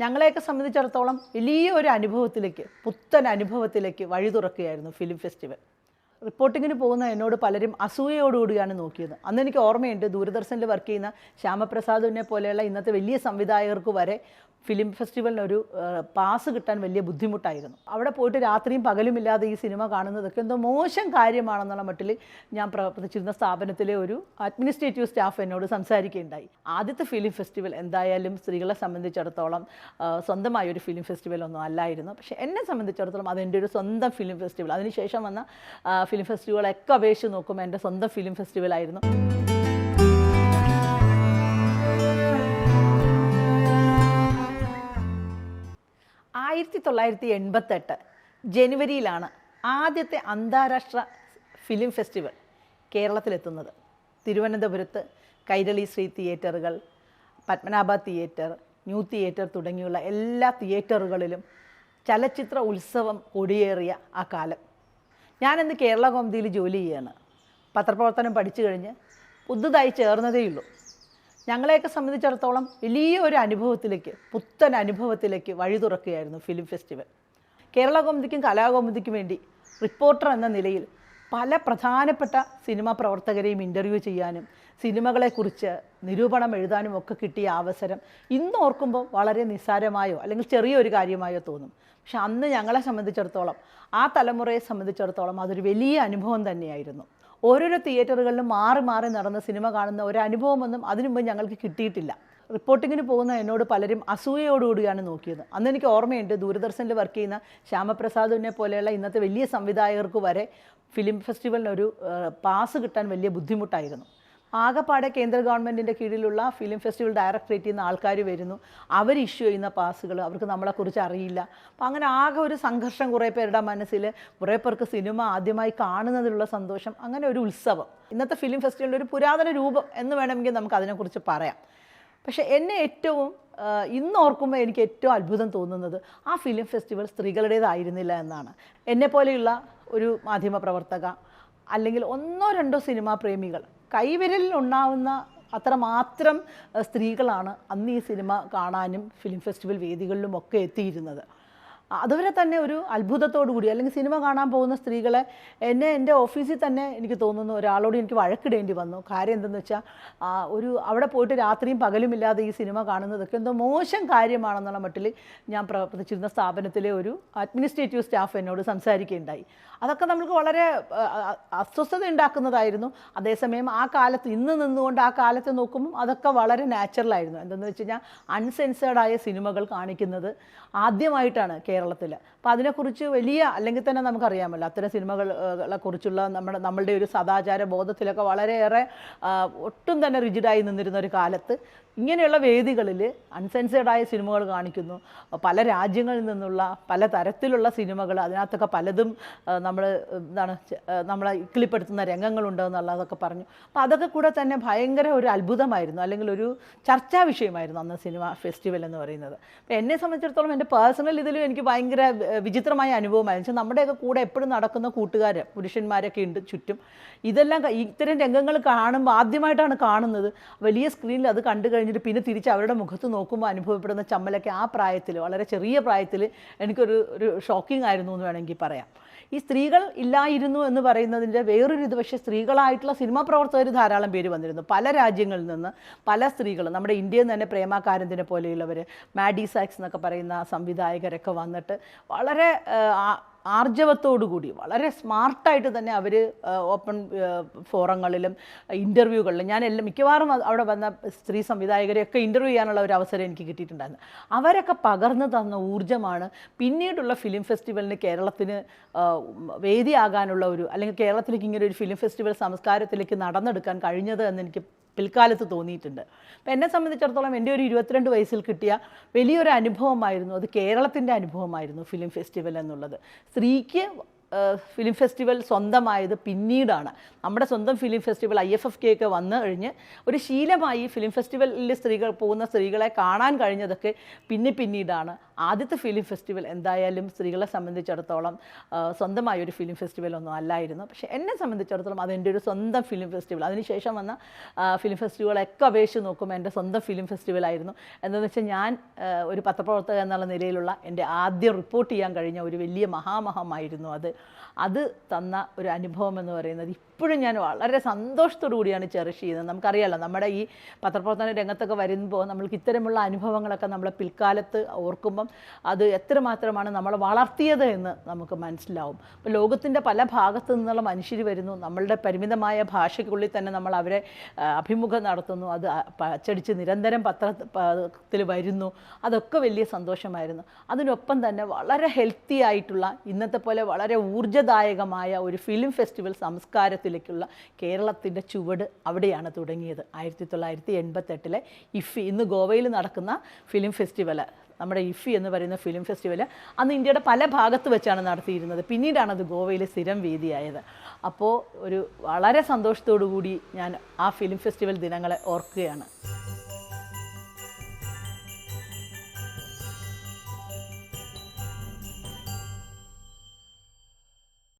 ഞങ്ങളെയൊക്കെ സംബന്ധിച്ചിടത്തോളം വലിയ ഒരു അനുഭവത്തിലേക്ക് പുത്തൻ അനുഭവത്തിലേക്ക് വഴി തുറക്കുകയായിരുന്നു ഫിലിം ഫെസ്റ്റിവൽ. റിപ്പോർട്ടിങ്ങിന് പോകുന്ന എന്നോട് പലരും അസൂയയോടുകൂടിയാണ് നോക്കിയത്. അന്ന് എനിക്ക് ഓർമ്മയുണ്ട് ദൂരദർശനിൽ വർക്ക് ചെയ്യുന്ന ശ്യാമപ്രസാദിനെ പോലെയുള്ള ഇന്നത്തെ വലിയ സംവിധായകർക്ക് വരെ ഫിലിം ഫെസ്റ്റിവലിന് ഒരു പാസ് കിട്ടാൻ വലിയ ബുദ്ധിമുട്ടായിരുന്നു. അവിടെ പോയിട്ട് രാത്രിയും പകലുമില്ലാതെ ഈ സിനിമ കാണുന്നതൊക്കെ എന്തോ മോശം കാര്യമാണെന്നുള്ള മട്ടിൽ ഞാൻ പ്രവർത്തിച്ചിരുന്ന സ്ഥാപനത്തിലെ ഒരു അഡ്മിനിസ്ട്രേറ്റീവ് സ്റ്റാഫ് എന്നോട് സംസാരിക്കുകയുണ്ടായി. ആദ്യത്തെ ഫിലിം ഫെസ്റ്റിവൽ എന്തായാലും സ്ത്രീകളെ സംബന്ധിച്ചിടത്തോളം സ്വന്തമായ ഒരു ഫിലിം ഫെസ്റ്റിവൽ ഒന്നും അല്ലായിരുന്നു. പക്ഷേ എന്നെ സംബന്ധിച്ചിടത്തോളം അതെന്റെ ഒരു സ്വന്തം ഫിലിം ഫെസ്റ്റിവൽ അതിനുശേഷം വന്ന ഫിലിം ഫെസ്റ്റിവലൊക്കെ അപേക്ഷിച്ച് നോക്കുമ്പോൾ എന്റെ സ്വന്തം ഫിലിം ഫെസ്റ്റിവലായിരുന്നു ആയിരത്തി തൊള്ളായിരത്തി എൺപത്തെട്ട് ജനുവരിയിലാണ് ആദ്യത്തെ അന്താരാഷ്ട്ര ഫിലിം ഫെസ്റ്റിവൽ കേരളത്തിലെത്തുന്നത്. തിരുവനന്തപുരത്ത് കൈരളി ശ്രീ തിയേറ്ററുകൾ പത്മനാഭ തിയേറ്റർ ന്യൂ തിയേറ്റർ തുടങ്ങിയുള്ള എല്ലാ തിയേറ്ററുകളിലും ചലച്ചിത്ര ഉത്സവം കൊടിയേറിയ ആ കാലം. ഞാനിന്ന് കേരള കോമതിയിൽ ജോലി ചെയ്യാണ്. പത്രപ്രവർത്തനം പഠിച്ചു കഴിഞ്ഞ് പുതുതായി ചേർന്നതേയുള്ളൂ ഞങ്ങളെയൊക്കെ സംബന്ധിച്ചിടത്തോളം വലിയ ഒരു അനുഭവത്തിലേക്ക് പുത്തൻ അനുഭവത്തിലേക്ക് വഴി തുറക്കുകയായിരുന്നു ഫിലിം ഫെസ്റ്റിവൽ. കേരള കോമതിക്കും കലാകോമതിക്കും വേണ്ടി റിപ്പോർട്ടർ എന്ന നിലയിൽ പല പ്രധാനപ്പെട്ട സിനിമാ പ്രവർത്തകരെയും ഇന്റർവ്യൂ ചെയ്യാനും സിനിമകളെക്കുറിച്ച് നിരൂപണം എഴുതാനും ഒക്കെ കിട്ടിയ അവസരം ഇന്ന് ഓർക്കുമ്പോൾ വളരെ നിസ്സാരമായോ അല്ലെങ്കിൽ ചെറിയൊരു കാര്യമായോ തോന്നും. പക്ഷെ അന്ന് ഞങ്ങളെ സംബന്ധിച്ചിടത്തോളം ആ തലമുറയെ സംബന്ധിച്ചിടത്തോളം അതൊരു വലിയ അനുഭവം തന്നെയായിരുന്നു. ഓരോരോ തിയേറ്ററുകളിലും മാറി മാറി നടന്ന സിനിമ കാണുന്ന ഒരു അനുഭവമൊന്നും അതിനു മുമ്പ് ഞങ്ങൾക്ക് കിട്ടിയിട്ടില്ല. റിപ്പോർട്ടിങ്ങിന് പോകുന്ന എന്നോട് പലരും അസൂയയോടുകൂടിയാണ് നോക്കിയത്. അന്ന് എനിക്ക് ഓർമ്മയുണ്ട് ദൂരദർശനിൽ വർക്ക് ചെയ്യുന്ന ശ്യാമപ്രസാദിനെ പോലെയുള്ള ഇന്നത്തെ വലിയ സംവിധായകർക്ക് വരെ ഫിലിം ഫെസ്റ്റിവലിനൊരു പാസ് കിട്ടാൻ വലിയ ബുദ്ധിമുട്ടായിരുന്നു. ആകെപ്പാടെ കേന്ദ്ര ഗവൺമെന്റിന്റെ കീഴിലുള്ള ഫിലിം ഫെസ്റ്റിവൽ ഡയറക്ടറേറ്റിൽ നിന്ന് ആൾക്കാർ വരുന്നു. അവർ ഇഷ്യൂ ചെയ്യുന്ന പാസ്സുകൾ അവർക്ക് നമ്മളെക്കുറിച്ച് അറിയില്ല. അപ്പം അങ്ങനെ ആകെ ഒരു സംഘർഷം കുറേ പേരുടെ മനസ്സിൽ കുറേ പേർക്ക് സിനിമ ആദ്യമായി കാണുന്നതിലുള്ള സന്തോഷം അങ്ങനെ ഒരു ഉത്സവം. ഇന്നത്തെ ഫിലിം ഫെസ്റ്റിവലിന്റെ ഒരു പുരാതന രൂപം എന്ന് വേണമെങ്കിൽ നമുക്ക് അതിനെക്കുറിച്ച് പറയാം. പക്ഷേ എന്നെ ഏറ്റവും ഇന്ന് ഓർക്കുമ്പോൾ എനിക്ക് ഏറ്റവും അത്ഭുതം തോന്നുന്നത് ആ ഫിലിം ഫെസ്റ്റിവൽ സ്ത്രീകളുടേതായിരുന്നില്ല എന്നാണ്. എന്നെപ്പോലെയുള്ള ഒരു മാധ്യമ പ്രവർത്തക അല്ലെങ്കിൽ ഒന്നോ രണ്ടോ സിനിമാ പ്രേമികൾ കൈവിരലിൽ ഉണ്ടാവുന്ന അത്രമാത്രം മാത്രം സ്ത്രീകളാണ് അന്ന് ഈ സിനിമ കാണാനും ഫിലിം ഫെസ്റ്റിവൽ വേദികളിലും ഒക്കെ എത്തിയിരുന്നത്. അതുവരെ തന്നെ ഒരു അത്ഭുതത്തോടു കൂടി അല്ലെങ്കിൽ സിനിമ കാണാൻ പോകുന്ന സ്ത്രീകളെ എന്നെ എന്റെ ഓഫീസിൽ തന്നെ എനിക്ക് തോന്നുന്നു ഒരാളോട് എനിക്ക് വഴക്കിടേണ്ടി വന്നു. കാര്യം എന്തെന്ന് വെച്ചാൽ ഒരു അവിടെ പോയിട്ട് രാത്രിയും പകലുമില്ലാതെ ഈ സിനിമ കാണുന്നതൊക്കെ എന്തോ മോശം കാര്യമാണെന്നുള്ള മട്ടിൽ ഞാൻ പ്രവർത്തിച്ചിരുന്ന സ്ഥാപനത്തിലെ ഒരു അഡ്മിനിസ്ട്രേറ്റീവ് സ്റ്റാഫ് എന്നോട് സംസാരിക്കുകയുണ്ടായി. അതൊക്കെ നമുക്ക് വളരെ അസ്വസ്ഥത ഉണ്ടാക്കുന്നതായിരുന്നു. അതേസമയം ആ കാലത്ത് ഇന്ന് നിന്നുകൊണ്ട് ആ കാലത്ത് നോക്കുമ്പോൾ അതൊക്കെ വളരെ നാച്ചുറലായിരുന്നു എന്തെന്ന് വെച്ച് കഴിഞ്ഞാൽ അൺസെൻസേർഡായ സിനിമകൾ കാണിക്കുന്നത് ആദ്യമായിട്ടാണ് കേരളത്തിൽ അപ്പോൾ അതിനെക്കുറിച്ച് വലിയ അല്ലെങ്കിൽ തന്നെ നമുക്കറിയാമല്ലോ അത്തരം സിനിമകളെ കുറിച്ചുള്ള നമ്മുടെ നമ്മളുടെ ഒരു സദാചാര ബോധത്തിലൊക്കെ വളരെയേറെ ഒട്ടും തന്നെ റിജിഡായി നിന്നിരുന്ന ഒരു കാലത്ത് ഇങ്ങനെയുള്ള വേദികളിൽ അൺസെൻസേർഡായ സിനിമകൾ കാണിക്കുന്നു. പല രാജ്യങ്ങളിൽ നിന്നുള്ള പല തരത്തിലുള്ള സിനിമകൾ അതിനകത്തൊക്കെ പലതും നമ്മൾ എന്താണ് നമ്മളെ ഇക്കിളിപ്പെടുത്തുന്ന രംഗങ്ങളുണ്ടെന്നുള്ളതൊക്കെ പറഞ്ഞു. അപ്പോൾ അതൊക്കെ കൂടെ തന്നെ ഭയങ്കര ഒരു അത്ഭുതമായിരുന്നു അല്ലെങ്കിൽ ഒരു ചർച്ചാ വിഷയമായിരുന്നു അന്ന് സിനിമ ഫെസ്റ്റിവൽ എന്ന് പറയുന്നത്. അപ്പോൾ എന്നെ സംബന്ധിച്ചിടത്തോളം എന്റെ പേഴ്സണൽ ഇതിലും എനിക്ക് ഭയങ്കര വിചിത്രമായ അനുഭവമായിരുന്നു. വെച്ചാൽ നമ്മുടെയൊക്കെ കൂടെ എപ്പോഴും നടക്കുന്ന കൂട്ടുകാർ പുരുഷന്മാരൊക്കെ ഉണ്ട് ചുറ്റും. ഇതെല്ലാം ഇത്തരം രംഗങ്ങൾ കാണുമ്പോൾ ആദ്യമായിട്ടാണ് കാണുന്നത്. വലിയ സ്ക്രീനിൽ അത് കണ്ടു കഴിഞ്ഞിട്ട് പിന്നെ തിരിച്ച് അവരുടെ മുഖത്ത് നോക്കുമ്പോൾ അനുഭവപ്പെടുന്ന ചമ്മലൊക്കെ ആ പ്രായത്തിൽ വളരെ ചെറിയ പ്രായത്തിൽ എനിക്കൊരു ഒരു ഷോക്കിംഗ് ആയിരുന്നു എന്ന് വേണമെങ്കിൽ പറയാം. ഈ സ്ത്രീകൾ ഇല്ലായിരുന്നു എന്ന് പറയുന്നതിന്റെ വേറൊരു ഇത് പക്ഷേ സ്ത്രീകളായിട്ടുള്ള സിനിമാ പ്രവർത്തകർ ധാരാളം പേര് വന്നിരുന്നു. പല രാജ്യങ്ങളിൽ നിന്ന് പല സ്ത്രീകൾ നമ്മുടെ ഇന്ത്യയിൽ നിന്ന് തന്നെ പ്രേമാകാരന്തിനെ പോലെയുള്ളവർ മാഡി സാക്സ് എന്നൊക്കെ പറയുന്ന സംവിധായകരൊക്കെ വന്നിട്ട് വളരെ ആർജവത്തോടുകൂടി വളരെ സ്മാർട്ടായിട്ട് തന്നെ അവർ ഓപ്പൺ ഫോറങ്ങളിലും ഇന്റർവ്യൂകളിലും ഞാൻ എല്ലാം മിക്കവാറും അവിടെ വന്ന സ്ത്രീ സംവിധായകരെയൊക്കെ ഇന്റർവ്യൂ ചെയ്യാനുള്ള ഒരു അവസരം എനിക്ക് കിട്ടിയിട്ടുണ്ടായിരുന്നു. അവരൊക്കെ പകർന്നു തന്ന ഊർജമാണ് പിന്നീടുള്ള ഫിലിം ഫെസ്റ്റിവലിന് കേരളത്തിന് വേദിയാകാനുള്ള ഒരു അല്ലെങ്കിൽ കേരളത്തിലേക്ക് ഇങ്ങനെ ഒരു ഫിലിം ഫെസ്റ്റിവൽ സംസ്കാരത്തിലേക്ക് നടന്നെടുക്കാൻ കഴിഞ്ഞത് എന്ന് എനിക്ക് പിൽക്കാലത്ത് തോന്നിയിട്ടുണ്ട്. അപ്പം എന്നെ സംബന്ധിച്ചിടത്തോളം എന്റെ ഒരു ഇരുപത്തിരണ്ട് വയസ്സിൽ കിട്ടിയ വലിയൊരു അനുഭവമായിരുന്നു. അത് കേരളത്തിന്റെ അനുഭവമായിരുന്നു ഫിലിം ഫെസ്റ്റിവൽ എന്നുള്ളത്. സ്ത്രീക്ക് ഫിലിം ഫെസ്റ്റിവൽ സ്വന്തമായത് പിന്നീടാണ്. നമ്മുടെ സ്വന്തം film festival I F F K ഒക്കെ വന്നു കഴിഞ്ഞ് ഒരു ശീലമായി ഫിലിം ഫെസ്റ്റിവലിൽ സ്ത്രീകൾ പോകുന്ന സ്ത്രീകളെ കാണാൻ കഴിഞ്ഞതൊക്കെ പിന്നെ പിന്നീടാണ്. ആദ്യത്തെ ഫിലിം ഫെസ്റ്റിവൽ എന്തായാലും സ്ത്രീകളെ സംബന്ധിച്ചിടത്തോളം സ്വന്തമായ ഒരു ഫിലിം ഫെസ്റ്റിവൽ ഒന്നും അല്ലായിരുന്നു. പക്ഷേ എന്നെ സംബന്ധിച്ചിടത്തോളം അതെന്റെ ഒരു സ്വന്തം ഫിലിം ഫെസ്റ്റിവൽ. അതിനുശേഷം വന്ന ഫിലിം ഫെസ്റ്റിവലൊക്കെ അപേക്ഷിച്ച് നോക്കുമ്പോൾ എന്റെ സ്വന്തം ഫിലിം ഫെസ്റ്റിവൽ ആയിരുന്നു എന്താണെന്ന് വെച്ചാൽ ഞാൻ ഒരു പത്രപ്രവർത്തക എന്നുള്ള നിലയിലുള്ള എന്റെ ആദ്യം റിപ്പോർട്ട് ചെയ്യാൻ കഴിഞ്ഞ ഒരു വലിയ മഹാമഹമായിരുന്നു അത്. അത് തന്ന ഒരു അനുഭവം എന്ന് പറയുന്നത് ഇപ്പോഴും ഞാൻ വളരെ സന്തോഷത്തോടു കൂടിയാണ് ചെറിഷ് ചെയ്യുന്നത്. നമുക്കറിയാലോ നമ്മുടെ ഈ പത്രപ്രവർത്തന രംഗത്തൊക്കെ വരുമ്പോൾ നമ്മൾക്ക് ഇത്തരമുള്ള അനുഭവങ്ങളൊക്കെ നമ്മളെ പിൽക്കാലത്ത് ഓർക്കുമ്പം അത് എത്രമാത്രമാണ് നമ്മളെ വളർത്തിയത് എന്ന് നമുക്ക് മനസ്സിലാവും. അപ്പോൾ ലോകത്തിന്റെ പല ഭാഗത്തു നിന്നുള്ള മനുഷ്യർ വരുന്നു. നമ്മളുടെ പരിമിതമായ ഭാഷയ്ക്കുള്ളിൽ തന്നെ നമ്മൾ അവരെ അഭിമുഖം നടത്തുന്നു. അത് അച്ചടിച്ച് നിരന്തരം പത്രത്തിൽ വരുന്നു. അതൊക്കെ വലിയ സന്തോഷമായിരുന്നു. അതിനൊപ്പം തന്നെ വളരെ ഹെൽത്തി ആയിട്ടുള്ള ഇന്നത്തെ പോലെ വളരെ ഊർജദായകമായ ഒരു ഫിലിം ഫെസ്റ്റിവൽ സംസ്കാരത്തിലേക്കുള്ള കേരളത്തിന്റെ ചുവട് അവിടെയാണ് തുടങ്ങിയത്. ആയിരത്തി തൊള്ളായിരത്തി എൺപത്തെട്ടിലെ ഇഫി ഇന്ന് ഗോവയിൽ നടക്കുന്ന ഫിലിം ഫെസ്റ്റിവൽ നമ്മുടെ ഇഫി എന്ന് പറയുന്ന ഫിലിം ഫെസ്റ്റിവൽ അന്ന് ഇന്ത്യയുടെ പല ഭാഗത്ത് വെച്ചാണ് നടത്തിയിരുന്നത്. പിന്നീടാണ് അത് ഗോവയിൽ സ്ഥിരം വേദിയായത്. അപ്പോൾ ഒരു വളരെ സന്തോഷത്തോടു കൂടി ഞാൻ ആ ഫിലിം ഫെസ്റ്റിവൽ ദിനങ്ങളെ ഓർക്കുകയാണ്.